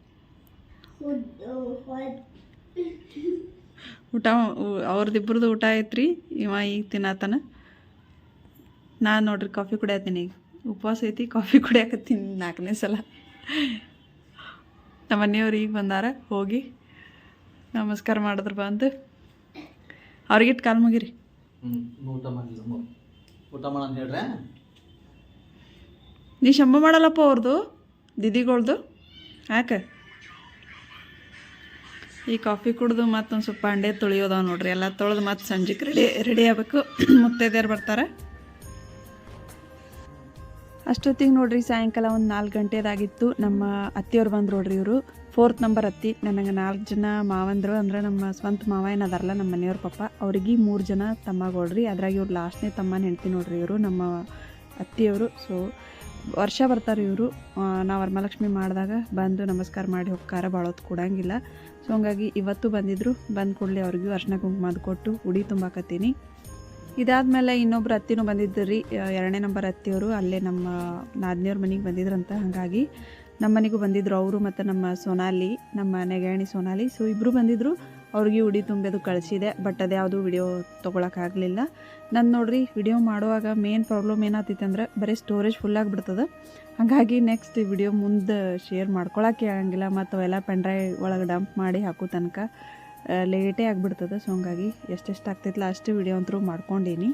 Speaker 1: ಊಟ ಅವ್ರದ್ದಿಬ್ರದ್ದು ಊಟ ಐತ್ರಿ ಇವ ಈಗ ತಿನ್ನತನ. ನಾನು ನೋಡ್ರಿ ಕಾಫಿ ಕುಡಿಯತ್ತೀನಿ ಈಗ. ಉಪವಾಸ ಐತಿ ಕಾಫಿ ಕುಡಿಯಾಕತ್ತೀನಿ ನಾಲ್ಕನೇ ಸಲ. ನಮ್ಮ ಮನೆಯವ್ರು ಈಗ ಬಂದಾರ ಹೋಗಿ. ನಮಸ್ಕಾರ ಮಾಡಿದ್ರು ಬಂದು. ಅವ್ರಿಗಿಟ್ಟು ಕಾಲ್ ಮುಗಿರಿ.
Speaker 3: ಊಟ ಮಾಡಿಲ್ಲ ಹೇಳ್ರೆ?
Speaker 1: ನೀ ಶಂಬ ಮಾಡಲ್ಲಪ್ಪ ಅವ್ರದ್ದು ದಿದಿಗಳ್ದು. ಯಾಕೆ? ಈ ಕಾಫಿ ಕುಡ್ದು ಮತ್ತೊಂದು ಸ್ವಲ್ಪ ಅಂಡೆ ತೊಳಿಯೋದಾವ ನೋಡ್ರಿ. ಎಲ್ಲ ತೊಳೆದು ಮತ್ತೆ ಸಂಜೆಗೆ ರೆಡಿ ರೆಡಿ ಆಗಬೇಕು. ಮುತ್ತೈದೆಯರು ಬರ್ತಾರೆ. ಅಷ್ಟೊತ್ತಿಗೆ ನೋಡ್ರಿ ಸಾಯಂಕಾಲ ಒಂದು ನಾಲ್ಕು ಗಂಟೆದಾಗಿತ್ತು. ನಮ್ಮ ಅತ್ತೆಯವ್ರು ಬಂದು ನೋಡ್ರಿ ಇವರು. ಫೋರ್ತ್ ನಂಬರ್ ಅತ್ತಿ. ನನಗೆ ನಾಲ್ಕು ಜನ ಮಾವಂದರು. ಅಂದ್ರೆ ನಮ್ಮ ಸ್ವಂತ ಮಾವ ಏನದಾರಲ್ಲ, ನಮ್ಮ ಮನೆಯವ್ರ ಪಪ್ಪ ಅವ್ರಿಗೆ ಮೂರು ಜನ ತಮ್ಮಗಳ್ರಿ ಅದ್ರಾಗ ಇವ್ರು ಲಾಸ್ಟ್ನೇ ತಮ್ಮ ಹೆಂಡ್ತಿ ನೋಡ್ರಿ ಇವರು, ನಮ್ಮ ಅತ್ತಿಯವರು. ಸೊ ವರ್ಷ ಬರ್ತಾರೆ ಇವರು. ನಾವು ವರಮಹಾಲಕ್ಷ್ಮಿ ಮಾಡಿದಾಗ ಬಂದು ನಮಸ್ಕಾರ ಮಾಡಿ ಹೋಗ್ಕಾರ ಹೊತ್ತು ಕೊಡಂಗಿಲ್ಲ. ಸೊ ಹಂಗಾಗಿ ಇವತ್ತು ಬಂದಿದ್ರು. ಬಂದು ಕೂಡಲೇ ಅವ್ರಿಗೂ ಅರ್ಶನ ಕುಂಕುಮ ಅದು ಕೊಟ್ಟು ಉಡಿ ತುಂಬಾಕತ್ತೀನಿ. ಇದಾದಮೇಲೆ ಇನ್ನೊಬ್ರು ಅತ್ತಿನೂ ಬಂದಿದ್ದರು ರೀ ಎರಡನೇ ನಂಬರ್ ಅತ್ತಿಯವರು. ಅಲ್ಲೇ ನಮ್ಮ ನಾದಿನಿಯವ್ರ ಮನೆಗೆ ಬಂದಿದ್ರಂತ. ಹಾಗಾಗಿ ನಮ್ಮ ಮನೆಗೂ ಬಂದಿದ್ರು ಅವರು ಮತ್ತು ನಮ್ಮ ಸೋನಾಲಿ, ನಮ್ಮ ನೆಗಣಿ ಸೋನಾಲಿ. ಸೊ ಇಬ್ಬರು ಬಂದಿದ್ರು. ಅವ್ರಿಗೆ ಉಡಿ ತುಂಬೋದು ಕಳಿಸಿದೆ ಬಟ್ ಅದು ಯಾವುದು ವಿಡಿಯೋ ತೊಗೊಳಕ್ಕಾಗಲಿಲ್ಲ ನಾನು ನೋಡ್ರಿ ವಿಡಿಯೋ ಮಾಡುವಾಗ ಮೇನ್ ಪ್ರಾಬ್ಲಮ್ ಏನಾಗ್ತೈತೆ ಅಂದ್ರೆ ಬರೀ ಸ್ಟೋರೇಜ್ ಫುಲ್ ಆಗಿಬಿಡ್ತದೆ. ಹಾಗಾಗಿ ನೆಕ್ಸ್ಟ್ ವಿಡಿಯೋ ಮುಂದೆ ಶೇರ್ ಮಾಡ್ಕೊಳಕ್ಕೆ ಆಗಂಗಿಲ್ಲ, ಮತ್ತು ಅವೆಲ್ಲ ಪೆಂಡ್ರೈ ಒಳಗೆ ಡಂಪ್ ಮಾಡಿ ಹಾಕೋ ತನಕ ಲೇಟೇ ಆಗಿಬಿಡ್ತದೆ. ಸೊ ಹಂಗಾಗಿ ಎಷ್ಟೆಷ್ಟು ಆಗ್ತೈತಲ್ಲ ಅಷ್ಟು ವಿಡಿಯೋ ಅಂತರೂ ಮಾಡ್ಕೊಂಡೀನಿ.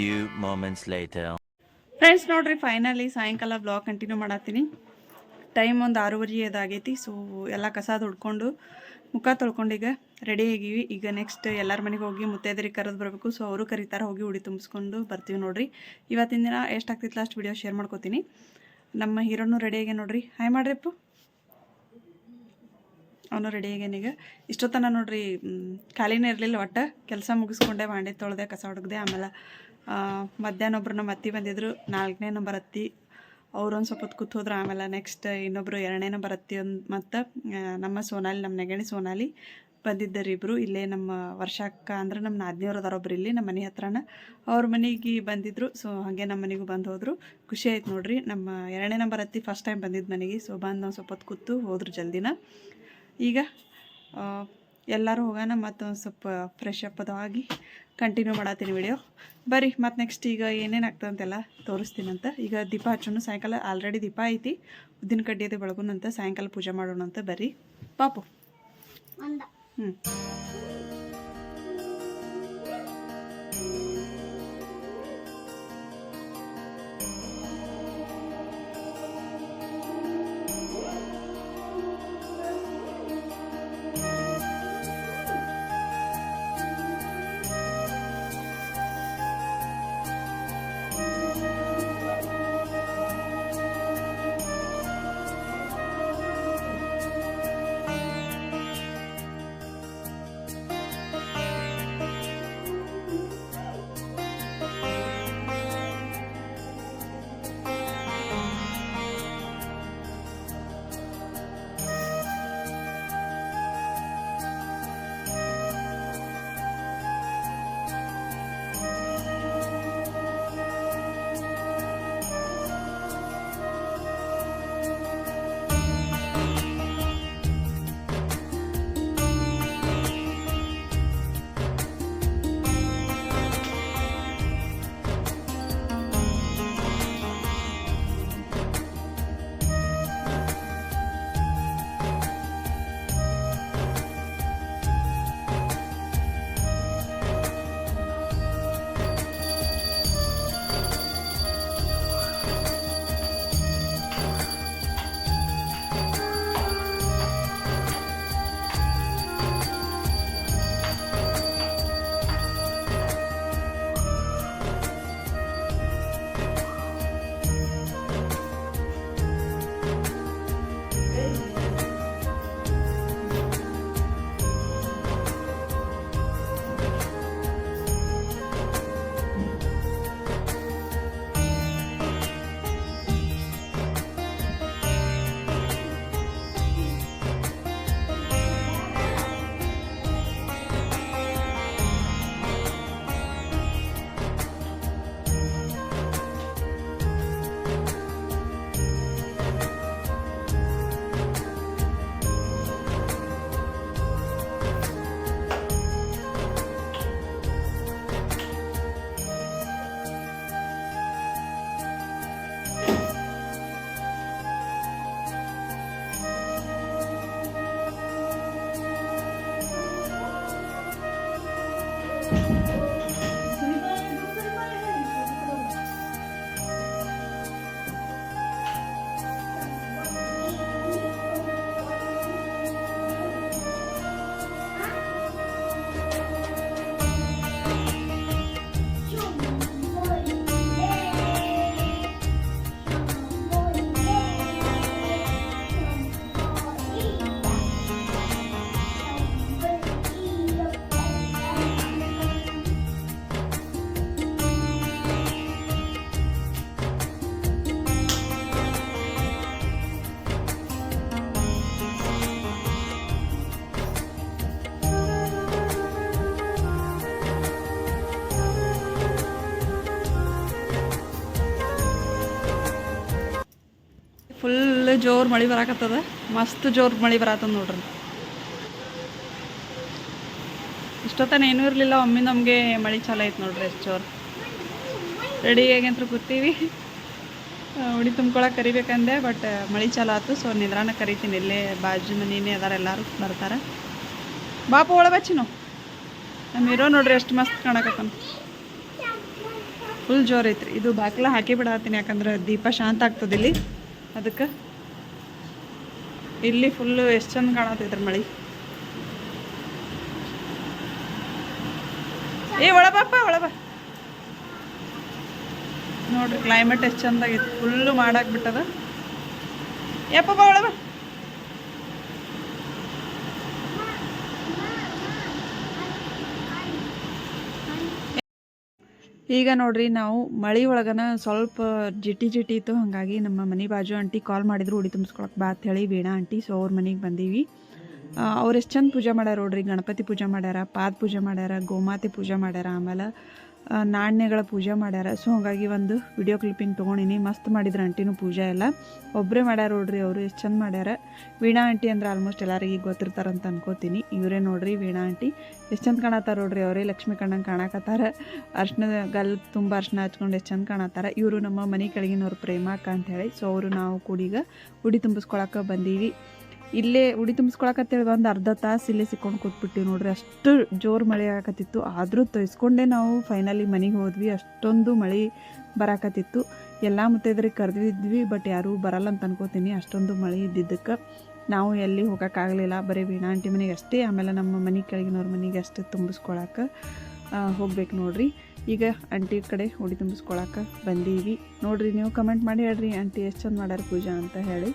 Speaker 4: Few moments later.
Speaker 1: ಫ್ರೆಂಡ್ಸ್ ನೋಡ್ರಿ ಫೈನಲಿ ಸಾಯಂಕಾಲ ಬ್ಲಾಗ್ ಕಂಟಿನ್ಯೂ ಮಾಡತ್ತೀನಿ. ಟೈಮ್ ಒಂದು ಆರೂವರೆ ಅದಾಗೈತಿ ಸೊ ಎಲ್ಲ ಕಸ ದುಡ್ಕೊಂಡು ಮುಖ ತೊಳ್ಕೊಂಡು ಈಗ ರೆಡಿ ಆಗೀವಿ. ಈಗ ನೆಕ್ಸ್ಟ್ ಎಲ್ಲರ ಮನೆಗೆ ಹೋಗಿ ಮುತ್ತೈದರಿಗೆ ಕರೆದು ಬರಬೇಕು ಸೊ ಅವರು ಕರೀತಾರೆ, ಹೋಗಿ ಉಡಿ ತುಂಬಿಸ್ಕೊಂಡು ಬರ್ತೀವಿ ನೋಡ್ರಿ. ಇವತ್ತಿನ ದಿನ ಎಷ್ಟಾಗ್ತಿತ್ತು ಲಾಸ್ಟ್ ವಿಡಿಯೋ ಶೇರ್ ಮಾಡ್ಕೋತೀನಿ. ನಮ್ಮ ಹೀರೋನು ರೆಡಿ ಆಗಿ ನೋಡ್ರಿ? ಹಾಯ್ ಮಾಡ್ರಿ ಅಪ್ಪು. ಅವನು ರೆಡಿ ಆಗ್ಯಾನೀಗ ಇಷ್ಟೊತ್ತನ ನೋಡ್ರಿ ಖಾಲಿನೇ ಇರಲಿಲ್ಲ ಒಟ್ಟು. ಕೆಲಸ ಮುಗಿಸ್ಕೊಂಡೆ, ಬಾಂಡೆ ತೊಳೆದೆ, ಕಸ ಹೊಡೆದೆ ಆಮೇಲೆ ಮಧ್ಯಾಹ್ನ ಒಬ್ರು ನಮ್ಮ ಅತ್ತಿ ಬಂದಿದ್ರು, ನಾಲ್ಕನೇ ನಂಬರ್ ಅತ್ತಿ. ಅವ್ರೊಂದು ಸ್ವಲ್ಪ ಹೊತ್ತು ಕೂತ್ ಹೋದ್ರು, ಆಮೇಲೆ ನೆಕ್ಸ್ಟ್ ಇನ್ನೊಬ್ಬರು ಎರಡನೇ ನಂಬರ್ ಅತ್ತಿ ಒಂದು ಮತ್ತು ನಮ್ಮ ಸೋನಾಲಿ, ನಮ್ಮ ನೆಗಣಿ ಸೋನಾಲಿ ಬಂದಿದ್ದರು ಇಬ್ಬರು ಇಲ್ಲೇ ನಮ್ಮ ವರ್ಷಕ್ಕ ಅಂದ್ರೆ ನಮ್ಮ ನಾದಿನಿಯವ್ರು ಅದಾರೊಬ್ರು ಇಲ್ಲಿ, ನಮ್ಮ ಮನೆ ಹತ್ರನ. ಅವ್ರ ಮನೆಗೆ ಬಂದಿದ್ರು ಸೊ ಹಾಗೆ ನಮ್ಮ ಮನೆಗೂ ಬಂದು ಹೋದರು. ಖುಷಿ ಆಯ್ತು ನೋಡ್ರಿ, ನಮ್ಮ ಎರಡನೇ ನಂಬರ್ ಅತ್ತಿ ಫಸ್ಟ್ ಟೈಮ್ ಬಂದಿದ್ದು ಮನೆಗೆ ಸೊ ಬಂದು ಒಂದು ಸ್ವಲ್ಪ ಕೂತು ಹೋದ್ರು ಜಲ್ದಿನ. ಈಗ ಎಲ್ಲರೂ ಹೋಗೋಣ ಮತ್ತೊಂದು ಸ್ವಲ್ಪ ಫ್ರೆಶ್ ಅಪ್ ಅದು ಕಂಟಿನ್ಯೂ ಮಾಡತ್ತೀನಿ ವಿಡಿಯೋ ಬರ್ರಿ ಮತ್ತು ನೆಕ್ಸ್ಟ್ ಈಗ ಏನೇನು ಆಗ್ತದಂತೆಲ್ಲ ತೋರಿಸ್ತೀನಂತ. ಈಗ ದೀಪ ಹಚ್ಚೋಣ ಸಾಯಂಕಾಲ ಆಲ್ರೆಡಿ ದೀಪ ಐತಿ. ಉದ್ದಿನ ಕಡ್ಡಿಯದೆ ಬೆಳಗುನಂತ ಸಾಯಂಕಾಲ ಪೂಜೆ ಮಾಡೋಣ ಅಂತ ಬರ್ರಿ. ಪಾಪು. ಹ್ಞೂ ಫುಲ್ ಜೋರು ಮಳೆ ಬರಾಕತ್ತದ. ಮಸ್ತ್ ಜೋರು ಮಳೆ ಬರತ್ತದ ನೋಡ್ರಿ. ಇಷ್ಟೊತ್ತನ ಏನೂ ಇರಲಿಲ್ಲ, ಒಮ್ಮೆ ನಮಗೆ ಮಳೆ ಚಾಲ ಐತೆ ನೋಡ್ರಿ ಎಷ್ಟು ಜೋರು. ರೆಡಿ ಆಗಂತ್ರ ಕೂತೀವಿ. ಉಡಿ ತುಂಬ್ಕೊಳಕ್ಕೆ ಕರಿಬೇಕಂದೆ ಬಟ್ ಮಳೆ ಚಾಲ ಆಯ್ತು ಸೊ ನಿದ್ರಾನ ಕರಿತೀನಿ. ಇಲ್ಲೇ ಬಾಜು ಮನಿನೇ ಅದಾರ, ಎಲ್ಲರೂ ಬರ್ತಾರೆ. ಬಾಪು ಒಳ ಬಚ್ಚಿನೋ ನಮ್ಮ ಇರೋ ನೋಡ್ರಿ ಎಷ್ಟು ಮಸ್ತ್ ಕಾಣಕತ್ತ ಫುಲ್ ಜೋರ್ ಐತ್ರಿ. ಇದು ಬಾಕ್ಲ ಹಾಕಿ ಬಿಡತ್ತೀನಿ ಯಾಕಂದ್ರೆ ದೀಪ ಶಾಂತ ಆಗ್ತದೆ ಇಲ್ಲಿ. ಅದಕ್ಕೆ ಇಲ್ಲಿ ಫುಲ್ಲು ಎಷ್ಟು ಚಂದ ಕಾಣತೈತ್ರಿ ಮಳಿ? ಏ, ಒಳಬಪ್ಪ, ಒಳಬ. ಒಳ ನೋಡ್ರಿ ಕ್ಲೈಮೇಟ್ ಎಷ್ಟು ಚಂದಾಗಿತ್ತು ಫುಲ್ಲು ಮಾಡಾಕ್ಬಿಟ್ಟದ ಯಪ್ಪ ಬಾ ಈಗ ನೋಡ್ರಿ ನಾವು ಮಳೆ ಒಳಗನ ಸ್ವಲ್ಪ ಜಿಟಿ ಜಿಟಿ ಇತ್ತು, ಹಾಗಾಗಿ ನಮ್ಮ ಮನೆ ಬಾಜು ಆಂಟಿ ಕಾಲ್ ಮಾಡಿದ್ರು, ಉಡಿ ತುಂಬಿಸ್ಕೊಳಕ್ಕೆ ಬಾ ಅಂತ ಹೇಳಿ ವೀಣಾ ಆಂಟಿ ಸೊ ಅವ್ರ ಮನೆಗೆ ಬಂದೀವಿ. ಅವ್ರು ಎಷ್ಟು ಚಂದ ಪೂಜೆ ಮಾಡ್ಯಾರ ನೋಡ್ರಿ, ಗಣಪತಿ ಪೂಜೆ ಮಾಡ್ಯಾರ, ಪಾದ ಪೂಜೆ ಮಾಡ್ಯಾರ, ಗೋಮಾತೆ ಪೂಜೆ ಮಾಡ್ಯಾರ, ಆಮೇಲೆ ನಾಣ್ಯಗಳ ಪೂಜೆ ಮಾಡ್ಯಾರ. ಸೊ, ಹಾಗಾಗಿ ಒಂದು ವಿಡಿಯೋ ಕ್ಲಿಪ್ಪಿಂಗ್ ತೊಗೊಂಡಿನಿ. ಮಸ್ತ್ ಮಾಡಿದ್ರು ಆಂಟಿನೂ ಪೂಜೆ ಎಲ್ಲ. ಒಬ್ಬರೇ ಮಾಡ್ಯಾರ ನೋಡ್ರಿ, ಅವರು ಎಷ್ಟು ಚಂದ ಮಾಡ್ಯಾರ. ವೀಣಾ ಆಂಟಿ ಅಂದ್ರೆ ಆಲ್ಮೋಸ್ಟ್ ಎಲ್ಲರಿಗೆ ಗೊತ್ತಿರ್ತಾರಂತ ಅನ್ಕೋತೀನಿ. ಇವರೇ ನೋಡ್ರಿ, ವೀಣಾ ಆಂಟಿ. ಎಷ್ಟು ಚಂದ ಕಾಣತ್ತಾರ ನೋಡ್ರಿ, ಅವರೇ ಲಕ್ಷ್ಮೀ ಕಣ್ಣಂಗೆ ಕಾಣಕತ್ತಾರ. ಅರ್ಶನ ಗಲ್ ತುಂಬ ಅರ್ಶನ ಹಚ್ಕೊಂಡು ಎಷ್ಟು ಚಂದ ಕಾಣತ್ತಾರ. ಇವರು ನಮ್ಮ ಮನೆ ಕೆಳಗಿನವ್ರು ಪ್ರೇಮಕ್ಕ ಅಂತ ಹೇಳಿ. ಸೊ, ಅವರು ನಾವು ಕೂಡೀಗ ಉಡಿ ತುಂಬಿಸ್ಕೊಳಕ್ಕೆ ಬಂದೀವಿ. ಇಲ್ಲೇ ಉಡಿ ತುಂಬಿಸ್ಕೊಳಕತ್ತೇಳಿ ಒಂದು ಅರ್ಧ ತಾಸು ಇಲ್ಲೇ ಸಿಕ್ಕೊಂಡು ಕೂತ್ಬಿಟ್ಟಿವಿ ನೋಡ್ರಿ. ಅಷ್ಟು ಜೋರು ಮಳೆ ಆಗಕತ್ತಿತ್ತು. ಆದರೂ ತೊಯ್ಸ್ಕೊಂಡೇ ನಾವು ಫೈನಲಿ ಮನೆಗೆ ಹೋದ್ವಿ. ಅಷ್ಟೊಂದು ಮಳೆ ಬರಾಕತ್ತಿತ್ತು. ಎಲ್ಲ ಮುತ್ತೈದ್ರಿಗೆ ಕರೆದಿದ್ವಿ ಬಟ್ ಯಾರೂ ಬರಲ್ಲ ಅಂತ ಅನ್ಕೋತೀನಿ. ಅಷ್ಟೊಂದು ಮಳೆ ಇದ್ದಿದ್ದಕ್ಕೆ ನಾವು ಎಲ್ಲಿ ಹೋಗೋಕ್ಕಾಗಲಿಲ್ಲ ಬರೀ ವೀಣಾ ಆಂಟಿ ಮನೆಗೆ ಅಷ್ಟೇ, ಆಮೇಲೆ ನಮ್ಮ ಮನೆ ಕೆಳಗಿನವ್ರ ಮನೆಗೆ ಅಷ್ಟೇ ತುಂಬಿಸ್ಕೊಳಕ್ಕೆ ಹೋಗ್ಬೇಕು ನೋಡ್ರಿ. ಈಗ ಆಂಟಿ ಕಡೆ ಉಡಿ ತುಂಬಿಸ್ಕೊಳಕ್ಕೆ ಬಂದೀವಿ. ನೋಡ್ರಿ ನೀವು ಕಮೆಂಟ್ ಮಾಡಿ ಹೇಳ್ರಿ. ಆಂಟಿ ಎಷ್ಟು ಚಂದ ಮಾಡ್ಯಾರ ಪೂಜಾ ಅಂತ ಹೇಳಿ.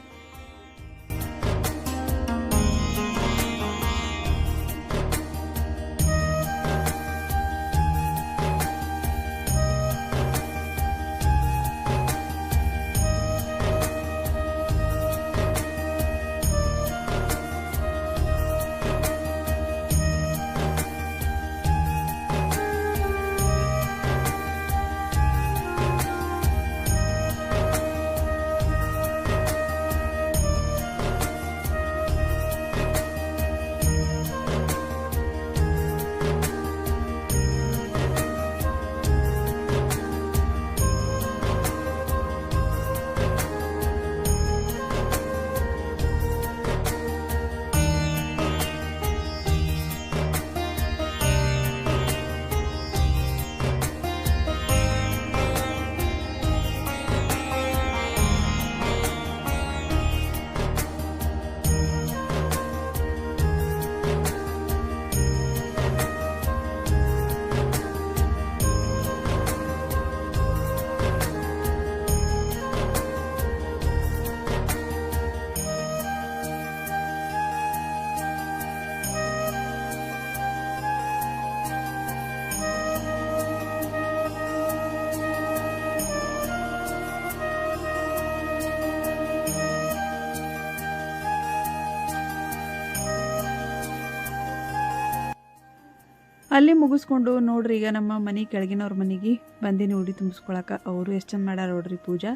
Speaker 1: ಅಲ್ಲಿ ಮುಗಿಸ್ಕೊಂಡು ನೋಡ್ರಿ, ಈಗ ನಮ್ಮ ಮನೆ ಕೆಳಗಿನವ್ರ ಮನೆಗೆ ಬಂದಿನಿ ಉಡಿ ತುಂಬಿಸ್ಕೊಳಕ. ಅವರು ಎಷ್ಟು ಚಂದ ಮಾಡ್ಯಾರ ನೋಡ್ರಿ ಪೂಜಾ.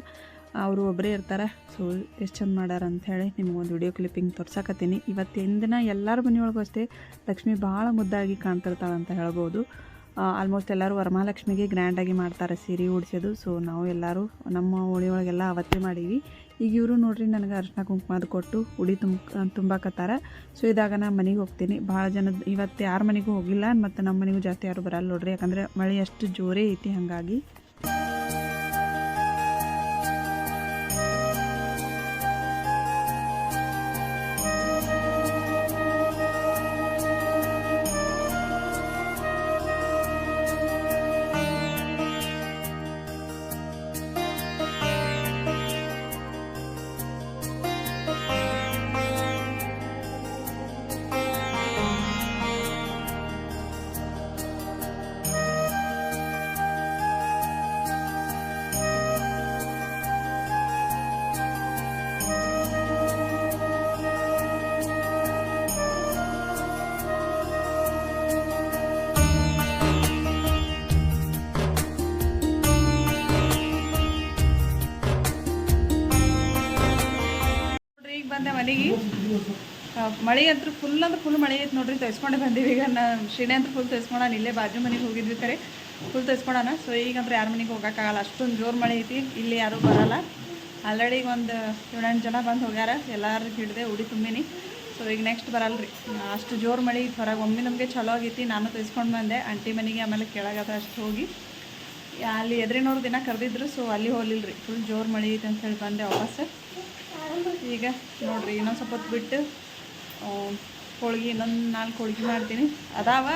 Speaker 1: ಅವರು ಒಬ್ಬರೇ ಇರ್ತಾರೆ ಸೊ ಎಷ್ಟು ಚಂದ ಮಾಡ್ಯಾರ ಅಂತ ಹೇಳಿ ನಿಮ್ಗೊಂದು ವಿಡಿಯೋ ಕ್ಲಿಪ್ಪಿಂಗ್ ತೋರ್ಸಕತ್ತೀನಿ. ಇವತ್ತಿನ ದಿನ ಎಲ್ಲರ ಮನೆಯೊಳಗೂ ಅಷ್ಟೇ, ಲಕ್ಷ್ಮಿ ಭಾಳ ಮುದ್ದಾಗಿ ಕಾಣ್ತಿರ್ತಾಳೆ ಅಂತ ಹೇಳ್ಬೋದು. ಆಲ್ಮೋಸ್ಟ್ ಎಲ್ಲರೂ ವರಮಹಾಲಕ್ಷ್ಮಿಗೆ ಗ್ರ್ಯಾಂಡಾಗಿ ಮಾಡ್ತಾರೆ ಸೀರೆ ಉಡ್ಸೋದು. ಸೊ ನಾವು ಎಲ್ಲರೂ ನಮ್ಮ ಓಣಿಯೊಳಗೆಲ್ಲ ಅವತ್ತೇ ಮಾಡೀವಿ. ಈಗ ಇವರು ನೋಡ್ರಿ ನನಗೆ ಅರ್ಶಿನ ಕುಂಕುಮದ ಕೊಟ್ಟು ಉಡಿ ತುಂಬ ತುಂಬಾಕತ್ತಾರ. ಸೊ ಇದಾಗ ನಾನು ಮನೆಗೆ ಹೋಗ್ತೀನಿ. ಭಾಳ ಜನ ಇವತ್ತು ಯಾರ ಮನೆಗೂ ಹೋಗಿಲ್ಲ ಮತ್ತು ನಮ್ಮ ಮನೆಗೂ ಜಾಸ್ತಿ ಯಾರು ಬರಲ್ಲ ನೋಡ್ರಿ. ಯಾಕಂದರೆ ಮಳೆ ಅಷ್ಟು ಜೋರೇ ಐತಿ ಹಾಗಾಗಿ. ಮಳೆ ಅಂತೂ ಫುಲ್ ಅಂದ್ರೆ ಫುಲ್ ಮಳೆ ಐತೆ ನೋಡ್ರಿ ತೆಗೆಸ್ಕೊಂಡೆ ಬಂದೀವಿ. ಈಗ ನಾ ಶ್ರೀನೇ ಅಂತ ಫುಲ್ ತೆಗೆಸ್ಕೊಳಣ ಇಲ್ಲೇ ಬಾಜು ಮನೆಗೆ ಹೋಗಿದ್ವಿ ಕರೆ. ಫುಲ್ ತೆಗೆಸ್ಕೊಳಣ ಸೊ ಈಗ ಅಂದ್ರೆ ಯಾರ ಮನೆಗೆ ಹೋಗೋಕ್ಕಾಗಲ್ಲ ಅಷ್ಟೊಂದು ಜೋರು ಮಳೆ ಐತಿ. ಇಲ್ಲಿ ಯಾರೂ ಬರಲ್ಲ. ಆಲ್ರೆಡಿ ಒಂದು ಏಳೆಂಟು ಜನ ಬಂದು ಹೋಗ್ಯಾರ. ಎಲ್ಲರೂ ಹಿಡಿದೆ ಉಡಿ ತುಂಬಿನಿ. ಸೊ ಈಗ ನೆಕ್ಸ್ಟ್ ಬರಲ್ರಿ. ಅಷ್ಟು ಜೋರು ಮಳೆ ಹೊರಗೆ. ಒಮ್ಮೆ ನಮಗೆ ಚಲೋ ಆಗೈತಿ. ನಾನು ತೆಗೆಸ್ಕೊಂಡು ಬಂದೆ. ಆಂಟಿ ಮನೆಗೆ ಆಮೇಲೆ ಕೆಳಗದ ಅಷ್ಟು ಹೋಗಿ. ಅಲ್ಲಿ ಎದ್ರಿನವ್ರು ದಿನ ಕರೆದಿದ್ರು. ಸೊ ಅಲ್ಲಿ ಹೋಗ್ಲಿಲ್ರಿ. ಫುಲ್ ಜೋರು ಮಳೆ ಐತೆ ಅಂತ ಹೇಳಿ ಬಂದೆ ವಾಪಸ್. ಈಗ ನೋಡಿರಿ, ಇನ್ನೊಂದು ಸ್ವಲ್ಪ ಹೊತ್ತು ಬಿಟ್ಟು ಹೋಳ್ಗೆ ಇನ್ನೊಂದು ನಾಲ್ಕು ಹೋಳ್ಗೆ ಮಾಡ್ತೀನಿ. ಅದಾವ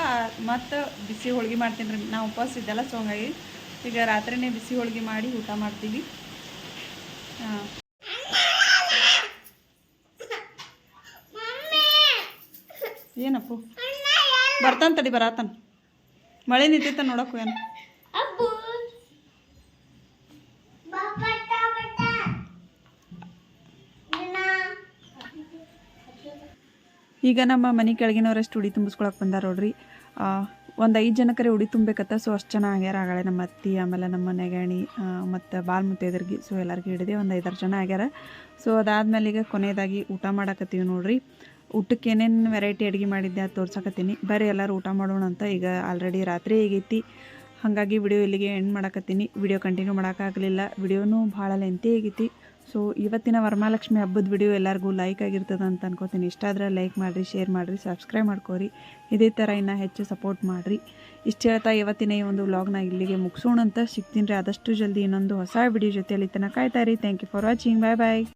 Speaker 1: ಮತ್ತು ಬಿಸಿ ಹೋಳ್ಗೆ ಮಾಡ್ತೀನಿ ರೀ. ನಾವು ಉಪವಾಸ ಇದ್ದೆಲ್ಲ ಸೊ ಹಂಗಾಗಿ ಈಗ ರಾತ್ರಿನೇ ಬಿಸಿ ಹೋಳ್ಗೆ ಮಾಡಿ ಊಟ ಮಾಡ್ತೀವಿ. ಹಾಂ ಏನಪ್ಪ? ಬರ್ತಾನೆ ತಡಿ ಬರತಾನ. ಮಳೆ ನಿಂತೈತ ನೋಡಕ್ಕೂ ಏನು? ಈಗ ನಮ್ಮ ಮನೆ ಕೆಳಗಿನವರಷ್ಟು ಉಡಿ ತುಂಬಿಸ್ಕೊಳಕ್ಕೆ ಬಂದಾರ ನೋಡ್ರಿ. ಒಂದು ಐದು ಜನಕ್ಕರೆ ಉಡಿ ತುಂಬಬೇಕತ್ತ ಸೊ ಅಷ್ಟು ಜನ ಆಗ್ಯಾರ. ಆಗಳೇ ನಮ್ಮ ಅತ್ತಿ, ಆಮೇಲೆ ನಮ್ಮ ನೆಗಣಿ ಮತ್ತು ಬಾಲ್ ಮುತ್ತೈದರ್ಗಿ ಸೊ ಎಲ್ಲರಿಗೂ ಹಿಡಿದೆ ಒಂದು ಐದಾರು ಜನ ಆಗ್ಯಾರ. ಸೊ ಅದಾದ್ಮೇಲೆ ಈಗ ಕೊನೆಯದಾಗಿ ಊಟ ಮಾಡಕತ್ತೀವಿ ನೋಡ್ರಿ. ಊಟಕ್ಕೆ ಏನೇನು ವೆರೈಟಿ ಅಡುಗೆ ಮಾಡಿದ್ದೆ ಅದು ತೋರ್ಸಕತ್ತೀನಿ. ಬರೀ ಎಲ್ಲರೂ ಊಟ ಮಾಡೋಣ ಅಂತ ಈಗ ಆಲ್ರೆಡಿ ರಾತ್ರಿ ಆಗೈತಿ. ಹಾಗಾಗಿ ವಿಡಿಯೋ ಇಲ್ಲಿಗೆ ಎಂಡ್ ಮಾಡಕತ್ತೀನಿ. ವಿಡಿಯೋ ಕಂಟಿನ್ಯೂ ಮಾಡೋಕ್ಕಾಗಲಿಲ್ಲ ವಿಡಿಯೋನೂ ಭಾಳ ಲೆಂತಿ ಆಗೈತಿ. ಸೊ ಇವತ್ತಿನ ವರಮಹಾಲಕ್ಷ್ಮಿ ಹಬ್ಬದ ವಿಡಿಯೋ ಎಲ್ಲರಿಗೂ ಲೈಕ್ ಆಗಿರ್ತದೆ ಅಂತ ಅನ್ಕೋತೀನಿ. ಇಷ್ಟ ಆದರೆ ಲೈಕ್ ಮಾಡಿರಿ ಶೇರ್ ಮಾಡಿರಿ ಸಬ್ಸ್ಕ್ರೈಬ್ ಮಾಡ್ಕೋರಿ. ಇದೇ ಥರ ಇನ್ನೂ ಹೆಚ್ಚು ಸಪೋರ್ಟ್ ಮಾಡಿರಿ. ಇಷ್ಟು ಹೇಳ್ತಾ ಇವತ್ತಿನ ಈ ಒಂದು ವ್ಲಾಗ್ನ ಇಲ್ಲಿಗೆ ಮುಗಿಸೋಣ ಅಂತ ಸಿಗ್ತೀನಿ ರೀ. ಆದಷ್ಟು ಜಲ್ದಿ ಇನ್ನೊಂದು ಹೊಸ ವಿಡಿಯೋ ಜೊತೆಯಲ್ಲಿ ತನಕ ಕಾಯ್ತಾ ರೀ thank you for watching bye bye